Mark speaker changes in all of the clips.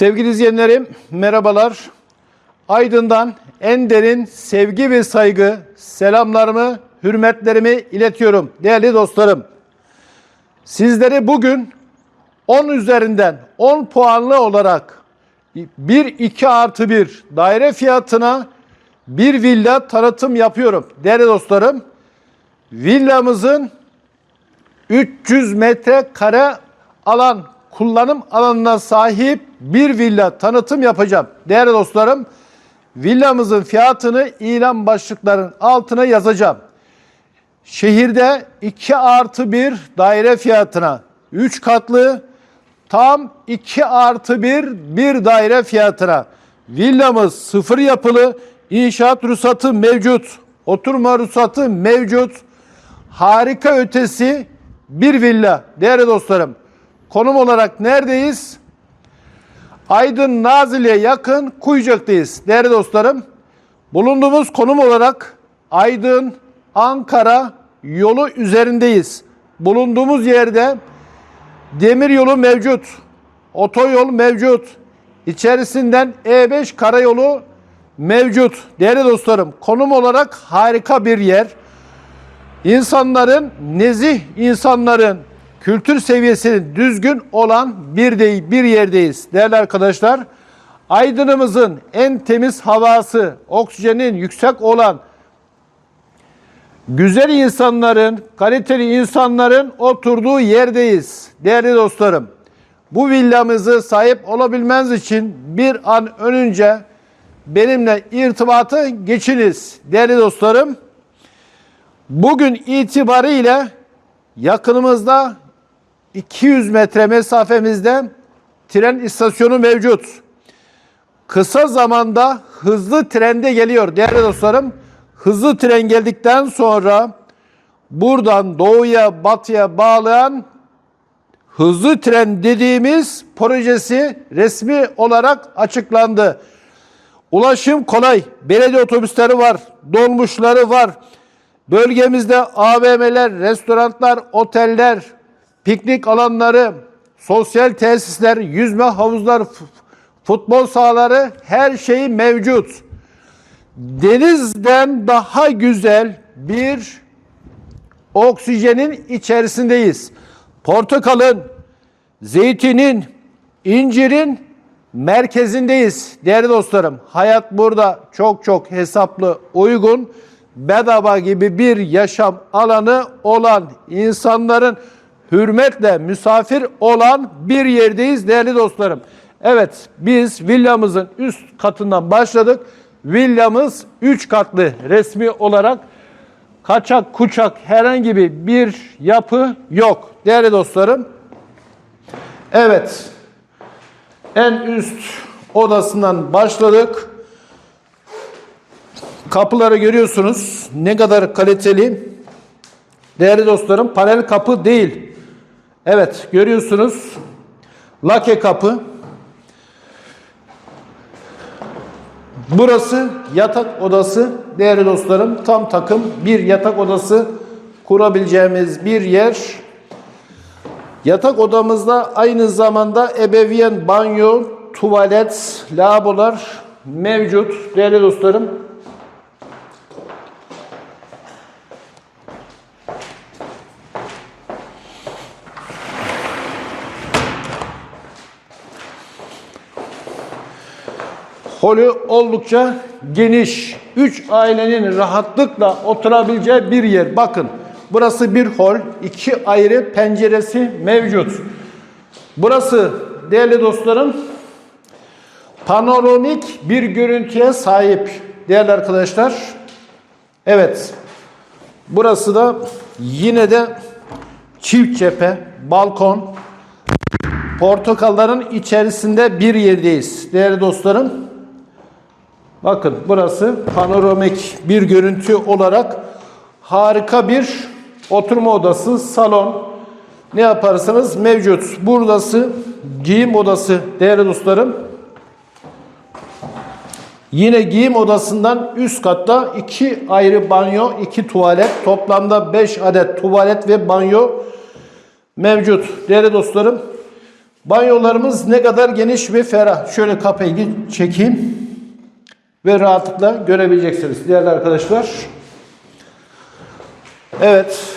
Speaker 1: Sevgili izleyenlerim, merhabalar. Aydın'dan en derin sevgi ve saygı, selamlarımı, hürmetlerimi iletiyorum değerli dostlarım. Sizleri bugün 10 üzerinden 10 puanlı olarak 1-2 artı 1 daire fiyatına bir villa tanıtım yapıyorum değerli dostlarım. Villamızın 300 metrekare alan kullanım alanına sahip bir villa tanıtım yapacağım. Değerli dostlarım, villamızın fiyatını ilan başlıklarının altına yazacağım. Şehirde 2 artı 1 daire fiyatına 3 katlı tam 2 artı 1 bir daire fiyatına villamız sıfır yapılı inşaat ruhsatı mevcut oturma ruhsatı mevcut harika ötesi bir villa değerli dostlarım. Konum olarak neredeyiz? Aydın Nazilli'ye yakın Kuyucak'tayız değerli dostlarım. Bulunduğumuz konum olarak Aydın Ankara yolu üzerindeyiz. Bulunduğumuz yerde demir yolu mevcut. Otoyol mevcut. İçerisinden E5 karayolu mevcut. Değerli dostlarım konum olarak harika bir yer. İnsanların, nezih insanların kültür seviyesi düzgün olan bir de bir yerdeyiz. Değerli arkadaşlar, Aydın'ımızın en temiz havası, oksijenin yüksek olan, güzel insanların, kaliteli insanların oturduğu yerdeyiz. Değerli dostlarım, bu villamızı sahip olabilmeniz için bir an önce benimle irtibatı geçiniz. Değerli dostlarım, Bugün itibariyle yakınımızda 200 metre mesafemizde tren istasyonu mevcut. Kısa zamanda hızlı trende geliyor değerli dostlarım. Hızlı tren geldikten sonra buradan doğuya batıya bağlayan hızlı tren dediğimiz projesi resmi olarak açıklandı. Ulaşım kolay. Belediye otobüsleri var, dolmuşları var. Bölgemizde AVM'ler, restoranlar, oteller, piknik alanları, sosyal tesisler, yüzme havuzlar, futbol sahaları her şey mevcut. Denizden daha güzel bir oksijenin içerisindeyiz. Portakalın, zeytinin, incirin merkezindeyiz değerli dostlarım. Hayat burada çok çok hesaplı, uygun bedava gibi bir yaşam alanı olan insanların hürmetle misafir olan bir yerdeyiz değerli dostlarım. Evet biz villamızın üst katından başladık. Villamız 3 katlı resmi olarak kaçak kuçak herhangi bir yapı yok değerli dostlarım. Evet en üst odasından başladık. Kapıları görüyorsunuz. Ne kadar kaliteli. Değerli dostlarım panel kapı değil. Evet görüyorsunuz. Lake kapı. Burası yatak odası. Değerli dostlarım tam takım bir yatak odası kurabileceğimiz bir yer. Yatak odamızda aynı zamanda ebeveyn banyo, tuvalet, lavabolar mevcut değerli dostlarım. Holü oldukça geniş. Üç ailenin rahatlıkla oturabileceği bir yer. Bakın burası bir hol. iki ayrı penceresi mevcut. Burası değerli dostlarım panoramik bir görüntüye sahip değerli arkadaşlar. Evet. Burası da yine de çift cephe, balkon, portakalların içerisinde bir yerdeyiz değerli dostlarım. Bakın burası panoramik bir görüntü olarak harika bir oturma odası, salon. Ne yaparsanız mevcut. Burası giyim odası değerli dostlarım. Yine giyim odasından üst katta iki ayrı banyo, iki tuvalet. Toplamda 5 adet tuvalet ve banyo mevcut değerli dostlarım. Banyolarımız ne kadar geniş ve ferah. Şöyle kapıyı çekeyim ve rahatlıkla görebileceksiniz değerli arkadaşlar. Evet.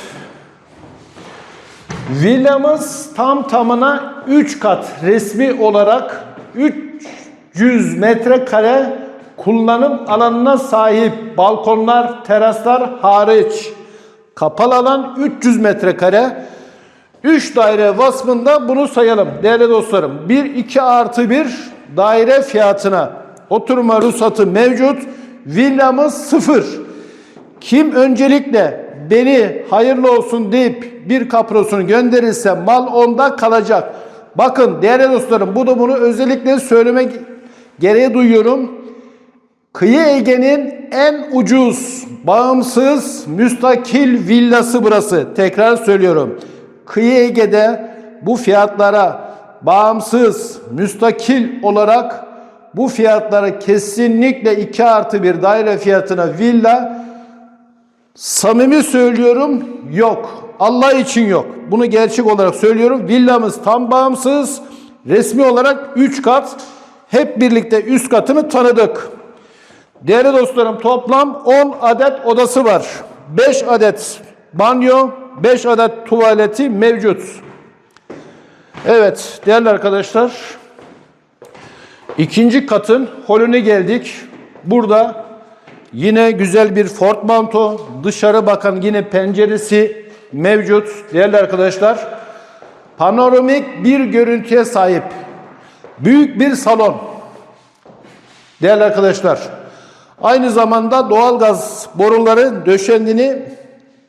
Speaker 1: Villamız tam tamına 3 kat resmi olarak 300 metrekare kullanım alanına sahip balkonlar, teraslar hariç kapalı alan 300 metrekare 3 daire vasfında bunu sayalım değerli dostlarım. 1 2 artı 1 daire fiyatına oturma ruhsatı mevcut. Villamız sıfır. Kim öncelikle beni hayırlı olsun deyip bir kaprosunu gönderirse mal onda kalacak. Bakın değerli dostlarım bu da bunu özellikle söylemek gereği duyuyorum. Kıyı Ege'nin en ucuz, bağımsız, müstakil villası burası. Tekrar söylüyorum. Kıyı Ege'de bu fiyatlara bağımsız, müstakil olarak bu fiyatlara kesinlikle 2 artı bir daire fiyatına villa samimi söylüyorum yok. Allah için yok. Bunu gerçek olarak söylüyorum. Villamız tam bağımsız. Resmi olarak 3 kat. Hep birlikte üst katını tanıdık. Değerli dostlarım toplam 10 adet odası var. 5 adet banyo, 5 adet tuvaleti mevcut. Evet değerli arkadaşlar. İkinci katın holüne geldik. Burada yine güzel bir portmanto, dışarı bakan yine penceresi mevcut. Değerli arkadaşlar. Panoramik bir görüntüye sahip. Büyük bir salon. Değerli arkadaşlar. Aynı zamanda doğalgaz boruları döşendiğini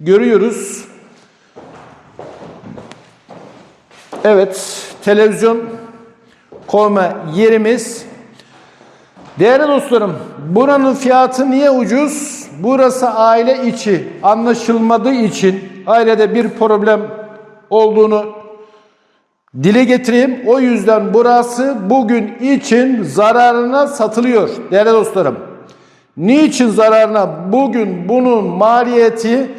Speaker 1: görüyoruz. Evet, televizyon koyma yerimiz. Değerli dostlarım, buranın fiyatı niye ucuz? Burası aile içi, anlaşılmadığı için ailede bir problem olduğunu dile getireyim. O yüzden burası bugün için zararına satılıyor değerli dostlarım. Niçin zararına? Bugün bunun maliyeti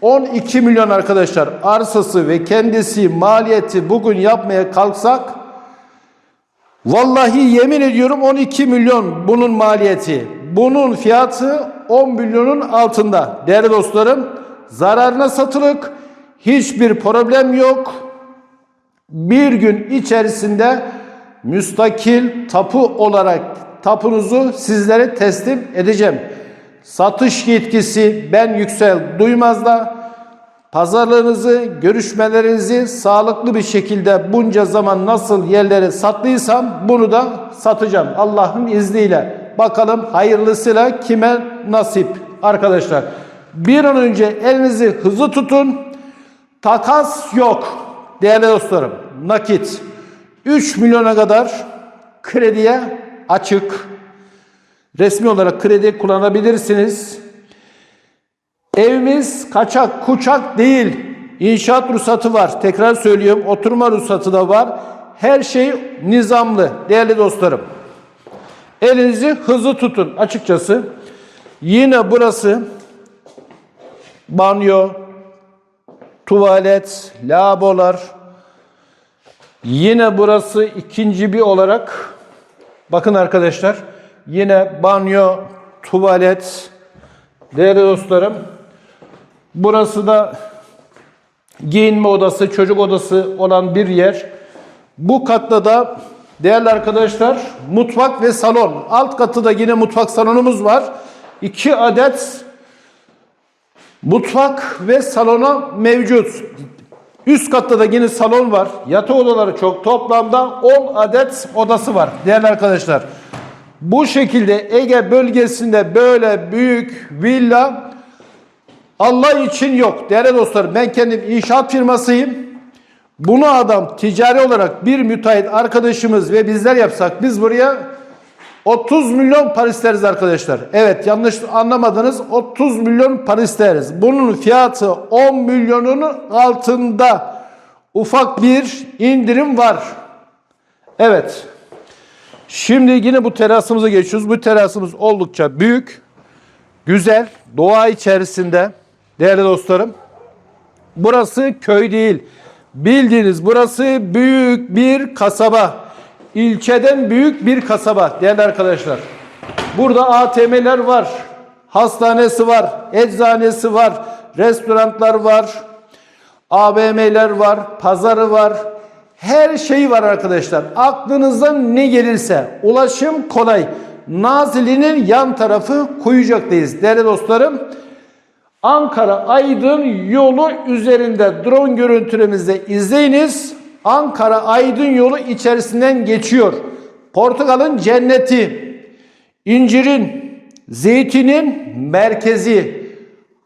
Speaker 1: 12 milyon arkadaşlar. Arsası ve kendisi maliyeti bugün yapmaya kalksak vallahi yemin ediyorum 12 milyon bunun maliyeti. Bunun fiyatı 10 milyonun altında. Değerli dostlarım zararına satılık. Hiçbir problem yok. Bir gün içerisinde müstakil tapu olarak tapunuzu sizlere teslim edeceğim. Satış yetkisi ben Yüksel Duymaz'da pazarlarınızı, görüşmelerinizi sağlıklı bir şekilde bunca zaman nasıl yerlere sattıysam bunu da satacağım Allah'ın izniyle. Bakalım hayırlısıyla kime nasip arkadaşlar. Bir an önce elinizi hızlı tutun. Takas yok değerli dostlarım. Nakit 3 milyona kadar krediye açık. Resmi olarak kredi kullanabilirsiniz. Evimiz kaçak kuçak değil. İnşaat ruhsatı var. Tekrar söylüyorum. Oturma ruhsatı da var. Her şey nizamlı değerli dostlarım. Elinizi hızlı tutun açıkçası. Yine burası banyo, tuvalet, lavabolar. Yine burası ikinci bir olarak bakın arkadaşlar yine banyo, tuvalet değerli dostlarım. Burası da giyinme odası, çocuk odası olan bir yer. Bu katta da değerli arkadaşlar mutfak ve salon. Alt katı da yine mutfak salonumuz var. 2 adet Mutfak ve salona mevcut. Üst katta da yine salon var. Yatak odaları çok. Toplamda 10 adet odası var değerli arkadaşlar. Bu şekilde Ege bölgesinde böyle büyük villa Allah için yok. Değerli dostlar ben kendim inşaat firmasıyım. Bunu adam ticari olarak bir müteahhit arkadaşımız ve bizler yapsak biz buraya 30 milyon para isteriz arkadaşlar. Evet yanlış anlamadınız. 30 milyon para isteriz. Bunun fiyatı 10 milyonun altında. Ufak bir indirim var. Evet. Şimdi yine bu terasımıza geçiyoruz. Bu terasımız oldukça büyük. Güzel. Doğa içerisinde. Değerli dostlarım. Burası köy değil. Bildiğiniz burası büyük bir kasaba. İlçeden büyük bir kasaba değerli arkadaşlar. Burada ATM'ler var. Hastanesi var. Eczanesi var. Restoranlar var. AVM'ler var. Pazarı var. Her şey var arkadaşlar. Aklınıza ne gelirse ulaşım kolay. Nazilli'nin yan tarafı Kuyucak'tayız. Değerli dostlarım Ankara Aydın yolu üzerinde drone görüntülerimizi izleyiniz. Ankara Aydın yolu içerisinden geçiyor. Portakalın cenneti, incirin, zeytinin merkezi.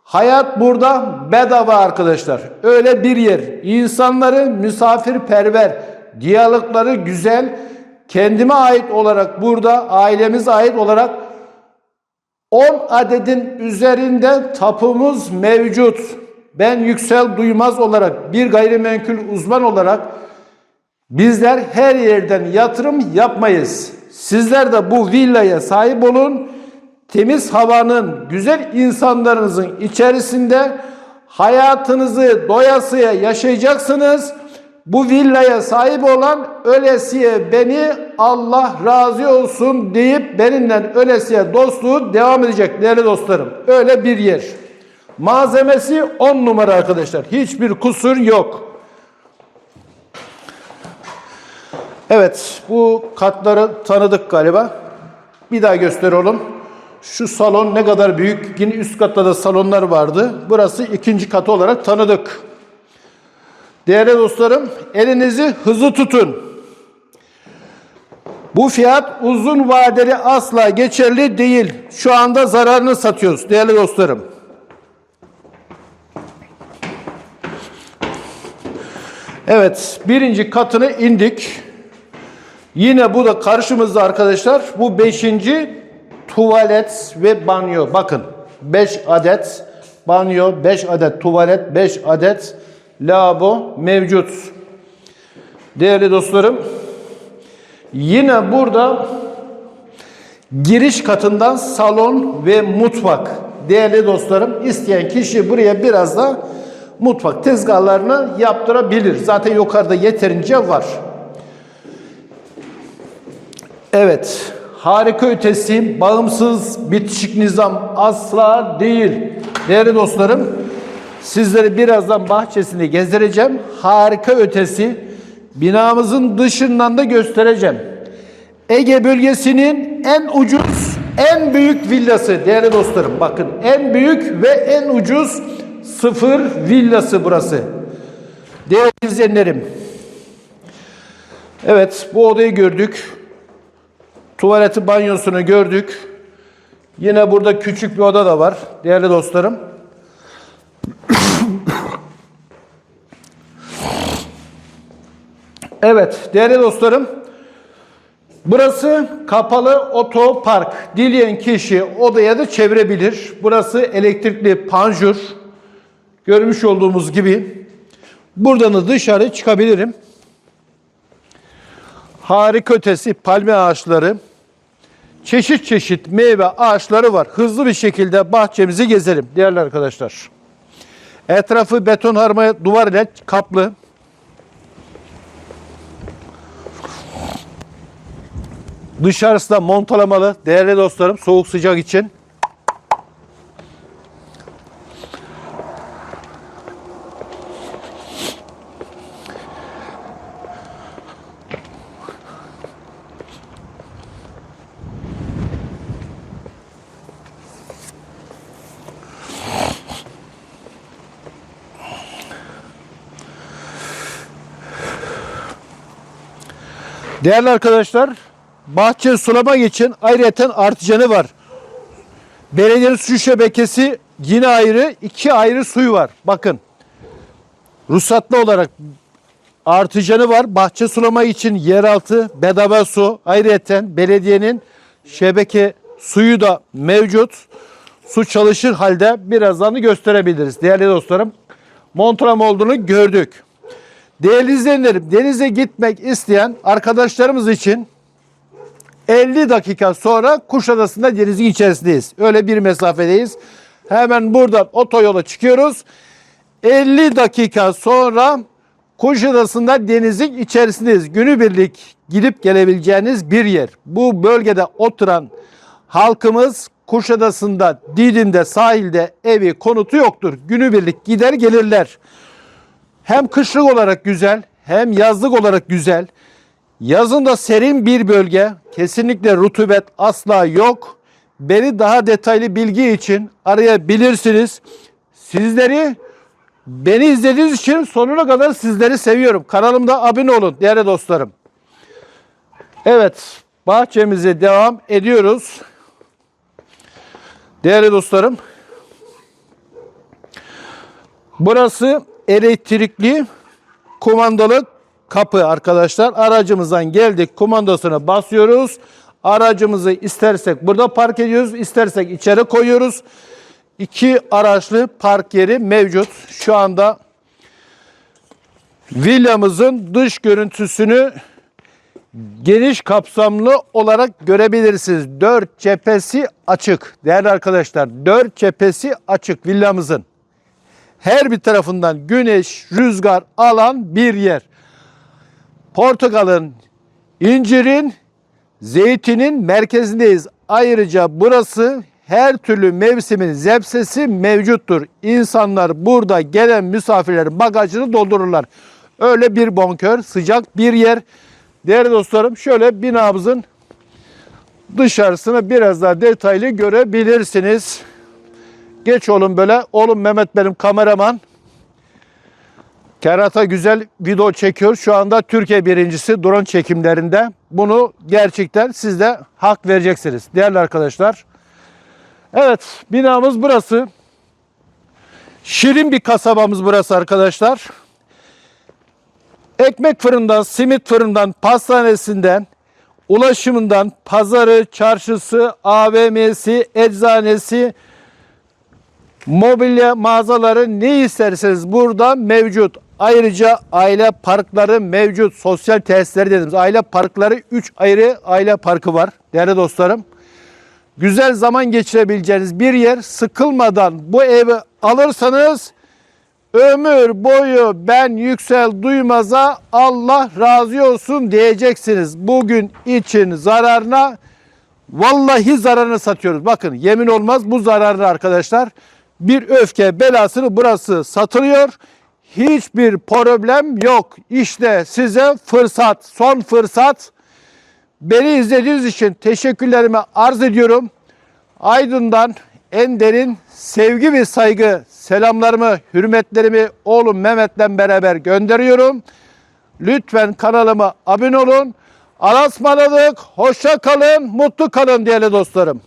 Speaker 1: Hayat burada bedava arkadaşlar. Öyle bir yer. İnsanları misafirperver, diyalogları güzel. Kendime ait olarak burada, ailemize ait olarak 10 adedin üzerinde tapumuz mevcut. Ben Yüksel Duymaz olarak bir gayrimenkul uzman olarak bizler her yerden yatırım yapmayız. Sizler de bu villaya sahip olun. Temiz havanın, güzel insanlarınızın içerisinde hayatınızı doyasıya yaşayacaksınız. Bu villaya sahip olan ölesiye beni Allah razı olsun deyip benimle ölesiye dostluğu devam edecek değerli dostlarım. Öyle bir yer. Malzemesi 10 numara arkadaşlar. Hiçbir kusur yok. Evet bu katları tanıdık galiba. Bir daha gösterelim. Şu salon ne kadar büyük. Yine üst katta da salonlar vardı. Burası ikinci katı olarak tanıdık. Değerli dostlarım, elinizi hızlı tutun. Bu fiyat uzun vadeli asla geçerli değil. Şu anda zararını satıyoruz değerli dostlarım. Evet, birinci katını indik. Yine bu da karşımızda arkadaşlar. Bu beşinci tuvalet ve banyo. Bakın 5 adet banyo, 5 adet tuvalet, 5 adet lavabo mevcut. Değerli dostlarım, yine burada giriş katından salon ve mutfak. Değerli dostlarım, isteyen kişi buraya biraz da mutfak tezgahlarını yaptırabilir. Zaten yukarıda yeterince var. Evet, harika ötesi, bağımsız, bitişik nizam asla değil. Değerli dostlarım, sizleri birazdan bahçesini gezdireceğim. Harika ötesi, binamızın dışından da göstereceğim. Ege bölgesinin en ucuz, en büyük villası değerli dostlarım. Bakın en büyük ve en ucuz sıfır villası burası. Değerli izleyenlerim. Evet bu odayı gördük. Tuvaleti banyosunu gördük. Yine burada küçük bir oda da var değerli dostlarım. Evet değerli dostlarım. Burası kapalı otopark. Dileyen kişi odaya da çevirebilir. Burası elektrikli panjur. Görmüş olduğumuz gibi. Buradan da dışarı çıkabilirim. Harika ötesi palmiye ağaçları. Çeşit çeşit meyve ağaçları var. Hızlı bir şekilde bahçemizi gezelim değerli arkadaşlar. Etrafı beton harma duvar ile kaplı. Dışarısı da montalamalı değerli dostlarım soğuk sıcak için. Değerli arkadaşlar, bahçe sulamak için ayrıyeten artıcanı var. Belediyenin su şebekesi yine ayrı, iki ayrı suyu var. Bakın, ruhsatlı olarak artıcanı var. Bahçe sulama için yeraltı bedava su. Ayrıyeten belediyenin şebeke suyu da mevcut. Su çalışır halde birazdan gösterebiliriz. Değerli dostlarım, Montram olduğunu gördük. Değerli izleyenlerim, denize gitmek isteyen arkadaşlarımız için 50 dakika sonra Kuşadası'nda denizin içerisindeyiz. Öyle bir mesafedeyiz. Hemen buradan otoyola çıkıyoruz. 50 dakika sonra Kuşadası'nda denizin içerisindeyiz. Günübirlik gidip gelebileceğiniz bir yer. Bu bölgede oturan halkımız Kuşadası'nda, Didim'de, sahilde evi, konutu yoktur. Günübirlik gider gelirler. Hem kışlık olarak güzel, hem yazlık olarak güzel. Yazın da serin bir bölge. Kesinlikle rutubet asla yok. Beni daha detaylı bilgi için arayabilirsiniz. Sizleri beni izlediğiniz için sonuna kadar sizleri seviyorum. Kanalımda abone olun değerli dostlarım. Evet, bahçemize devam ediyoruz. Değerli dostlarım, burası elektrikli kumandalı kapı arkadaşlar. Aracımızdan geldik, kumandasına basıyoruz. Aracımızı istersek burada park ediyoruz, istersek içeri koyuyoruz. İki araçlı park yeri mevcut. Şu anda villamızın dış görüntüsünü geniş kapsamlı olarak görebilirsiniz. Dört cephesi açık. Değerli arkadaşlar, dört cephesi açık villamızın. Her bir tarafından güneş, rüzgar alan bir yer. Portakalın, incirin, zeytinin merkezindeyiz. Ayrıca burası her türlü mevsimin zepsesi mevcuttur. İnsanlar burada gelen misafirlerin bagajını doldururlar. Öyle bir bonkör, sıcak bir yer. Değerli dostlarım şöyle binamızın dışarısını biraz daha detaylı görebilirsiniz. Geç oğlum böyle. Oğlum Mehmet benim kameraman. Kerata güzel video çekiyor. Şu anda Türkiye birincisi drone çekimlerinde. Bunu gerçekten siz de hak vereceksiniz değerli arkadaşlar. Evet binamız burası. Şirin bir kasabamız burası arkadaşlar. Ekmek fırından, simit fırından, pastanesinden, ulaşımından, pazarı, çarşısı, AVM'si, eczanesi, mobilya mağazaları ne isterseniz burada mevcut. Ayrıca aile parkları mevcut. Sosyal tesisleri dediğimiz aile parkları 3 ayrı aile parkı var değerli dostlarım. Güzel zaman geçirebileceğiniz bir yer sıkılmadan bu evi alırsanız ömür boyu ben Yüksel Duymaz'a Allah razı olsun diyeceksiniz. Bugün için zararına vallahi zararını satıyoruz. Bakın yemin olmaz bu zararlı arkadaşlar. Bir öfke belasını burası satılıyor. Hiçbir problem yok. İşte size fırsat, son fırsat. Beni izlediğiniz için teşekkürlerimi arz ediyorum. Aydın'dan en derin sevgi ve saygı selamlarımı, hürmetlerimi oğlum Mehmet'le beraber gönderiyorum. Lütfen kanalıma abone olun. Alasmaladık, hoşça kalın, mutlu kalın değerli dostlarım.